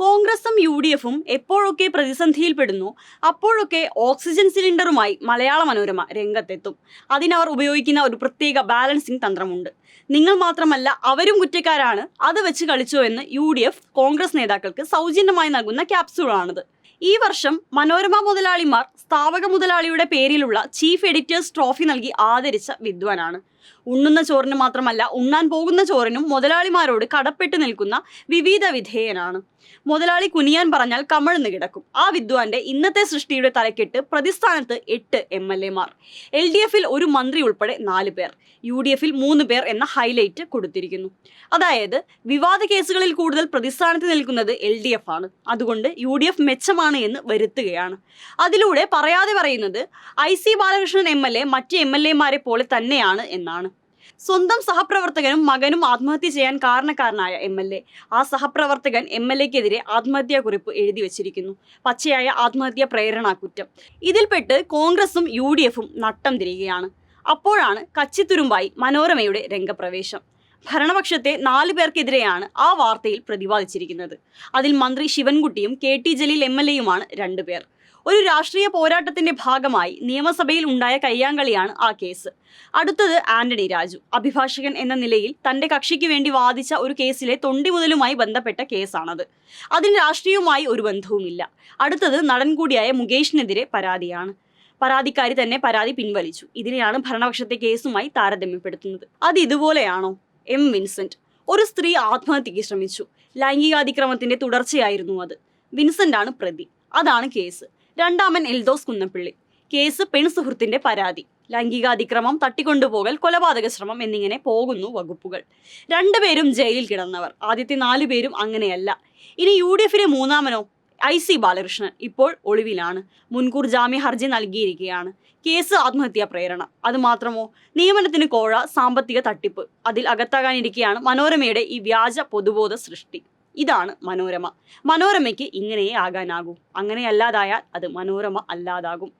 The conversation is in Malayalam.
കോൺഗ്രസും യു ഡി എഫും എപ്പോഴൊക്കെ പ്രതിസന്ധിയിൽപ്പെടുന്നു അപ്പോഴൊക്കെ ഓക്സിജൻ സിലിണ്ടറുമായി മലയാള മനോരമ രംഗത്തെത്തും. അതിനവർ ഉപയോഗിക്കുന്ന ഒരു പ്രത്യേക ബാലൻസിംഗ് തന്ത്രമുണ്ട്. നിങ്ങൾ മാത്രമല്ല അവരും കുറ്റക്കാരാണ്. അത് വെച്ച് കളിച്ചോ എന്ന് യു ഡി എഫ് കോൺഗ്രസ് നേതാക്കൾക്ക് സൗജന്യമായി നൽകുന്ന ക്യാപ്സ്യൂളാണിത്. ഈ വർഷം മനോരമ മുതലാളിമാർ സ്ഥാപക മുതലാളിയുടെ പേരിലുള്ള ചീഫ് എഡിറ്റേഴ്സ് ട്രോഫി നൽകി ആദരിച്ച വിദ്വാനാണ്. ഉണ്ണുന്ന ചോറിന് മാത്രമല്ല ഉണ്ണാൻ പോകുന്ന ചോറിനും മുതലാളിമാരോട് കടപ്പെട്ട് നിൽക്കുന്ന വിവിധ വിധേയനാണ്. മുതലാളി കുനിയാൻ പറഞ്ഞാൽ കമഴ്ന്നു കിടക്കും. ആ വിദ്വാന്റെ ഇന്നത്തെ സൃഷ്ടിയുടെ തലക്കെട്ട് പ്രതിസ്ഥാനത്ത് എട്ട് എം എൽ എമാർ എൽ ഡി എഫിൽ ഒരു മന്ത്രി ഉൾപ്പെടെ നാല് പേർ. യു ഡി എഫിൽ മൂന്ന് പേർ എന്ന ഹൈലൈറ്റ് കൊടുത്തിരിക്കുന്നു. അതായത് വിവാദ കേസുകളിൽ കൂടുതൽ പ്രതിസ്ഥാനത്ത് നിൽക്കുന്നത് എൽ ഡി എഫ് ആണ് അതുകൊണ്ട് യു ഡി എഫ് മെച്ചമാണ് എന്ന് വരുത്തുകയാണ്. അതിലൂടെ പറയാതെ പറയുന്നത് I C Balakrishnan M L A മറ്റ് എം എൽ എമാരെ പോലെ തന്നെയാണ് എന്നാണ്. സ്വന്തം സഹപ്രവർത്തകനും മകനും ആത്മഹത്യ ചെയ്യാൻ കാരണക്കാരനായ എം എൽ എ. ആ സഹപ്രവർത്തകൻ എം എൽ എക്കെതിരെ ആത്മഹത്യാ കുറിപ്പ് എഴുതി വച്ചിരിക്കുന്നു. പച്ചയായ ആത്മഹത്യാ പ്രേരണാ കുറ്റം. ഇതിൽപ്പെട്ട് കോൺഗ്രസും യു ഡി എഫും നട്ടം തിരികെയാണ് അപ്പോഴാണ് കച്ചിത്തുരുമ്പായി മനോരമയുടെ രംഗപ്രവേശം. ഭരണപക്ഷത്തെ നാലു പേർക്കെതിരെയാണ് ആ വാർത്തയിൽ പ്രതിപാദിച്ചിരിക്കുന്നത്. അതിൽ മന്ത്രി ശിവൻകുട്ടിയും K T Jaleel M L എയുമാണ് രണ്ടുപേർ ഒരു രാഷ്ട്രീയ പോരാട്ടത്തിന്റെ ഭാഗമായി നിയമസഭയിൽ ഉണ്ടായ കയ്യാങ്കളിയാണ് ആ കേസ്. അടുത്തത് ആന്റണി രാജു. അഭിഭാഷകൻ എന്ന നിലയിൽ തന്റെ കക്ഷിക്ക് വേണ്ടി വാദിച്ച ഒരു കേസിലെ തൊണ്ടി മുതലുമായി ബന്ധപ്പെട്ട കേസാണത്. അതിന് രാഷ്ട്രീയവുമായി ഒരു ബന്ധവുമില്ല. അടുത്തത് നടൻ കൂടിയായ മുകേഷിനെതിരെ പരാതിയാണ്. പരാതിക്കാരി തന്നെ പരാതി പിൻവലിച്ചു. ഇതിനെയാണ് ഭരണപക്ഷത്തെ കേസുമായി താരതമ്യപ്പെടുത്തുന്നത്. അത് ഇതുപോലെയാണോ? എം. വിൻസെന്റ്. ഒരു സ്ത്രീ ആത്മഹത്യക്ക് ശ്രമിച്ചു. ലൈംഗികാതിക്രമത്തിന്റെ തുടർച്ചയായിരുന്നു അത്. വിൻസെന്റ് ആണ് പ്രതി. അതാണ് കേസ്. രണ്ടാമൻ എൽദോസ് കുന്നപ്പിള്ളി കേസ് പെൺസുഹൃത്തിന്റെ പരാതി. ലൈംഗികാതിക്രമം തട്ടിക്കൊണ്ടുപോകൽ കൊലപാതക ശ്രമം എന്നിങ്ങനെ പോകുന്നു വകുപ്പുകൾ. രണ്ടുപേരും ജയിലിൽ കിടന്നവർ. ആദ്യത്തെ നാലു പേരും അങ്ങനെയല്ല. ഇനി യു ഡി എഫിലെ മൂന്നാമനോ ഐ സി ബാലകൃഷ്ണൻ ഇപ്പോൾ ഒളിവിലാണ്. മുൻകൂർ ജാമ്യ ഹർജി നൽകിയിരിക്കുകയാണ്. കേസ് ആത്മഹത്യാ പ്രേരണ. അത് മാത്രമോ? നിയമനത്തിന് കോഴ സാമ്പത്തിക തട്ടിപ്പ്. അതിൽ അകത്താകാനിരിക്കെയാണ് മനോരമയുടെ ഈ വ്യാജ പൊതുബോധ സൃഷ്ടി. ഇതാണ് മനോരമ. മനോരമയ്ക്ക് ഇങ്ങനെയേ ആകാനാകൂ. അങ്ങനെയല്ലാതായാൽ അത് മനോരമ അല്ലാതാകും.